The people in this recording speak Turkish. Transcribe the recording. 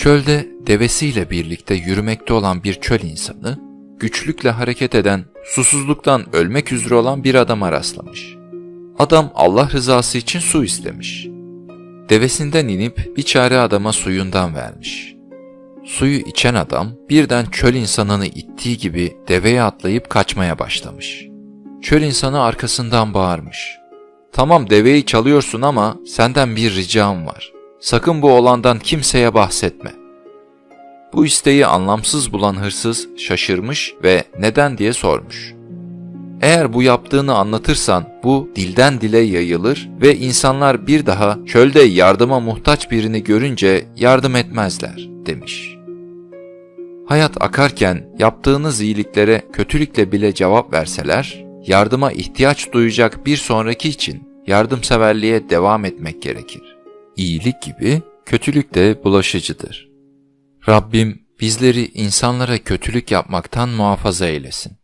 Çölde devesiyle birlikte yürümekte olan bir çöl insanı, güçlükle hareket eden, susuzluktan ölmek üzere olan bir adama rastlamış. Adam Allah rızası için su istemiş. Devesinden inip bir çare adama suyundan vermiş. Suyu içen adam birden çöl insanını ittiği gibi deveye atlayıp kaçmaya başlamış. Çöl insanı arkasından bağırmış. Tamam deveyi çalıyorsun ama senden bir ricam var. Sakın bu olandan kimseye bahsetme. Bu isteği anlamsız bulan hırsız şaşırmış ve neden diye sormuş. Eğer bu yaptığını anlatırsan bu dilden dile yayılır ve insanlar bir daha çölde yardıma muhtaç birini görünce yardım etmezler demiş. Hayat akarken yaptığınız iyiliklere kötülükle bile cevap verseler, yardıma ihtiyaç duyacak bir sonraki için yardımseverliğe devam etmek gerekir. İyilik gibi kötülük de bulaşıcıdır. Rabbim bizleri insanlara kötülük yapmaktan muhafaza eylesin.